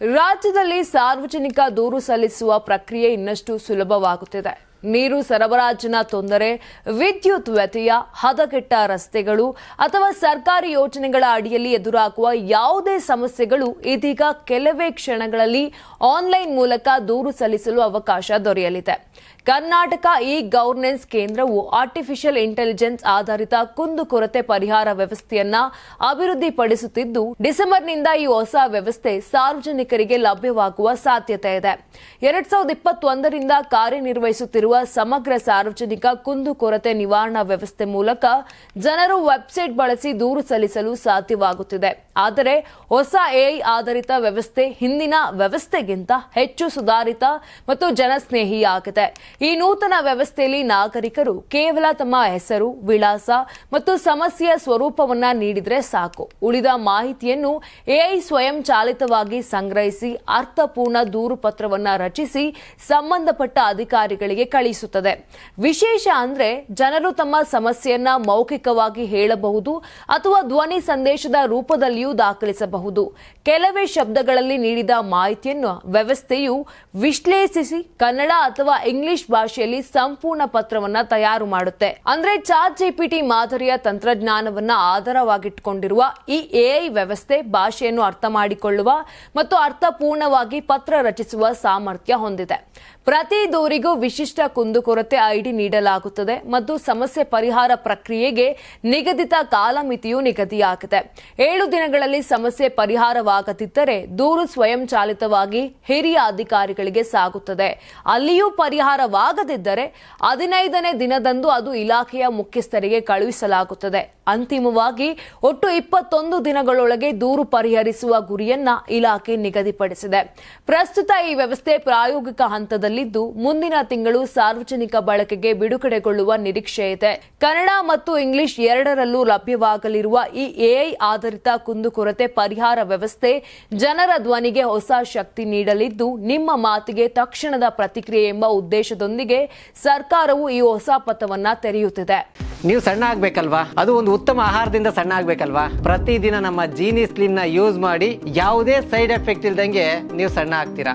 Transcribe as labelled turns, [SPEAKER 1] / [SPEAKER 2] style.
[SPEAKER 1] ರಾಜ್ಯದಲ್ಲಿ ಸಾರ್ವಜನಿಕ ದೂರು ಸಲ್ಲಿಸುವ ಪ್ರಕ್ರಿಯೆ ಇನ್ನಷ್ಟು ಸುಲಭವಾಗುತ್ತಿದೆ. ನೀರು ಸರಬರಾಜಿನ ತೊಂದರೆ, ವಿದ್ಯುತ್ ವ್ಯತ್ಯಯ, ಹದಗೆಟ್ಟ ರಸ್ತೆಗಳು ಅಥವಾ ಸರ್ಕಾರಿ ಯೋಜನೆಗಳ ಅಡಿಯಲ್ಲಿ ಎದುರಾಗುವ ಯಾವುದೇ ಸಮಸ್ಯೆಗಳು ಇದೀಗ ಕೆಲವೇ ಕ್ಷಣಗಳಲ್ಲಿ ಆನ್ಲೈನ್ ಮೂಲಕ ದೂರು ಸಲ್ಲಿಸಲು ಅವಕಾಶ ದೊರೆಯಲಿದೆ. ಕರ್ನಾಟಕ ಇ ಗವರ್ನೆನ್ಸ್ ಕೇಂದ್ರವು ಆರ್ಟಿಫಿಷಿಯಲ್ ಇಂಟೆಲಿಜೆನ್ಸ್ ಆಧಾರಿತ ಕುಂದುಕೊರತೆ ಪರಿಹಾರ ವ್ಯವಸ್ಥೆಯನ್ನ ಅಭಿವೃದ್ಧಿಪಡಿಸುತ್ತಿದ್ದು, ಡಿಸೆಂಬರ್ನಿಂದ ಈ ಹೊಸ ವ್ಯವಸ್ಥೆ ಸಾರ್ವಜನಿಕರಿಗೆ ಲಭ್ಯವಾಗುವ ಸಾಧ್ಯತೆ ಇದೆ. ಎರಡ್ ಸಾವಿರದ ಇಪ್ಪತ್ತೊಂದರಿಂದ ಕಾರ್ಯನಿರ್ವಹಿಸುತ್ತಿರುವ ಸಮಗ್ರ ಸಾರ್ವಜನಿಕ ಕುಂದುಕೊರತೆ ನಿವಾರಣಾ ವ್ಯವಸ್ಥೆ ಮೂಲಕ ಜನರು ವೆಬ್ಸೈಟ್ ಬಳಸಿ ದೂರು ಸಲ್ಲಿಸಲು ಸಾಧ್ಯವಾಗುತ್ತಿದೆ. ಆದರೆ ಹೊಸ ಎಐ ಆಧಾರಿತ ವ್ಯವಸ್ಥೆ ಹಿಂದಿನ ವ್ಯವಸ್ಥೆಗಿಂತ ಹೆಚ್ಚು ಸುಧಾರಿತ ಮತ್ತು ಜನಸ್ನೇಹಿಯಾಗಿದೆ ಈ ನೂತನ ವ್ಯವಸ್ಥೆಯಲ್ಲಿ ನಾಗರಿಕರು ಕೇವಲ ತಮ್ಮ ಹೆಸರು, ವಿಳಾಸ ಮತ್ತು ಸಮಸ್ಯೆಯ ಸ್ವರೂಪವನ್ನ ನೀಡಿದರೆ ಸಾಕು. ಉಳಿದ ಮಾಹಿತಿಯನ್ನು ಎಐ ಸ್ವಯಂ ಚಾಲಿತವಾಗಿ ಸಂಗ್ರಹಿಸಿ ಅರ್ಥಪೂರ್ಣ ದೂರು ಪತ್ರವನ್ನ ರಚಿಸಿ ಸಂಬಂಧಪಟ್ಟ ಅಧಿಕಾರಿಗಳಿಗೆ ಕಳಿಸುತ್ತದೆ. ವಿಶೇಷ ಅಂದ್ರೆ ಜನರು ತಮ್ಮ ಸಮಸ್ಯೆಯನ್ನ ಮೌಖಿಕವಾಗಿ ಹೇಳಬಹುದು ಅಥವಾ ಧ್ವನಿ ಸಂದೇಶದ ರೂಪದಲ್ಲಿಯೂ ದಾಖಲಿಸಬಹುದು. ಕೆಲವೇ ಶಬ್ದಗಳಲ್ಲಿ ನೀಡಿದ ಮಾಹಿತಿಯನ್ನು ವ್ಯವಸ್ಥೆಯು ವಿಶ್ಲೇಷಿಸಿ ಕನ್ನಡ ಅಥವಾ ಇಂಗ್ಲಿಷ್ ಭಾಷೆಯಲ್ಲಿ ಸಂಪೂರ್ಣ ಪತ್ರವನ್ನ ತಯಾರು ಮಾಡುತ್ತೆ. ಅಂದ್ರೆ ಚಾಟ್ ಜಿಪಿಟಿ ಮಾದರಿಯ ತಂತ್ರಜ್ಞಾನವನ್ನ ಆಧಾರವಾಗಿಟ್ಟುಕೊಂಡಿರುವ ಈ ಎಐ ವ್ಯವಸ್ಥೆ ಭಾಷೆಯನ್ನು ಅರ್ಥ ಮಾಡಿಕೊಳ್ಳುವ ಮತ್ತು ಅರ್ಥಪೂರ್ಣವಾಗಿ ಪತ್ರ ರಚಿಸುವ ಸಾಮರ್ಥ್ಯ ಹೊಂದಿದೆ. ಪ್ರತಿ ದೂರಿಗೂ ವಿಶಿಷ್ಟ ಕುಂದುಕೊರತೆ ಐಡಿ ನೀಡಲಾಗುತ್ತದೆ ಮತ್ತು ಸಮಸ್ಯೆ ಪರಿಹಾರ ಪ್ರಕ್ರಿಯೆಗೆ ನಿಗದಿತ ಕಾಲಮಿತಿಯು ನಿಗದಿಯಾಗಿದೆ. ಏಳು ದಿನಗಳಲ್ಲಿ ಸಮಸ್ಯೆ ಪರಿಹಾರವಾಗದಿದ್ದರೆ ದೂರು ಸ್ವಯಂಚಾಲಿತವಾಗಿ ಹಿರಿಯ ಅಧಿಕಾರಿಗಳಿಗೆ ಸಾಗುತ್ತದೆ. ಅಲ್ಲಿಯೂ ಪರಿಹಾರವಾಗದಿದ್ದರೆ ಹದಿನೈದನೇ ದಿನದಂದು ಅದು ಇಲಾಖೆಯ ಮುಖ್ಯಸ್ಥರಿಗೆ ಕಳುಹಿಸಲಾಗುತ್ತದೆ. ಅಂತಿಮವಾಗಿ ಒಟ್ಟು ಇಪ್ಪತ್ತೊಂದು ದಿನಗಳೊಳಗೆ ದೂರು ಪರಿಹರಿಸುವ ಗುರಿಯನ್ನ ಇಲಾಖೆ ನಿಗದಿಪಡಿಸಿದೆ. ಪ್ರಸ್ತುತ ಈ ವ್ಯವಸ್ಥೆ ಪ್ರಾಯೋಗಿಕ ಹಂತದಲ್ಲಿದ್ದು ಮುಂದಿನ ತಿಂಗಳು ಸಾರ್ವಜನಿಕ ಬಳಕೆಗೆ ಬಿಡುಗಡೆಗೊಳ್ಳುವ ನಿರೀಕ್ಷೆ ಇದೆ. ಕನ್ನಡ ಮತ್ತು ಇಂಗ್ಲಿಷ್ ಎರಡರಲ್ಲೂ ಲಭ್ಯವಾಗಲಿರುವ ಈ ಎಐ ಆಧಾರಿತ ಕುಂದುಕೊರತೆ ಪರಿಹಾರ ವ್ಯವಸ್ಥೆ ಜನರ ಧ್ವನಿಗೆ ಹೊಸ ಶಕ್ತಿ ನೀಡಲಿದ್ದು, ನಿಮ್ಮ ಮಾತಿಗೆ ತಕ್ಷಣದ ಪ್ರತಿಕ್ರಿಯೆ ಎಂಬ ಉದ್ದೇಶದೊಂದಿಗೆ ಸರ್ಕಾರವು ಈ ಹೊಸ ಪಥವನ್ನ ತೆರೆಯುತ್ತಿದೆ.
[SPEAKER 2] ನೀವು ಸಣ್ಣ ಆಗ್ಬೇಕಲ್ವಾ? ಅದು ಒಂದು ಉತ್ತಮ ಆಹಾರದಿಂದ ಸಣ್ಣ ಆಗ್ಬೇಕಲ್ವಾ? ಪ್ರತಿದಿನ ನಮ್ಮ ಜೀನಿ ಸ್ಲಿಮ್ನ ಯೂಸ್ ಮಾಡಿ ಯಾವುದೇ ಸೈಡ್ ಎಫೆಕ್ಟ್ ಇಲ್ದಂಗೆ ನೀವು ಸಣ್ಣ ಆಗ್ತೀರಾ?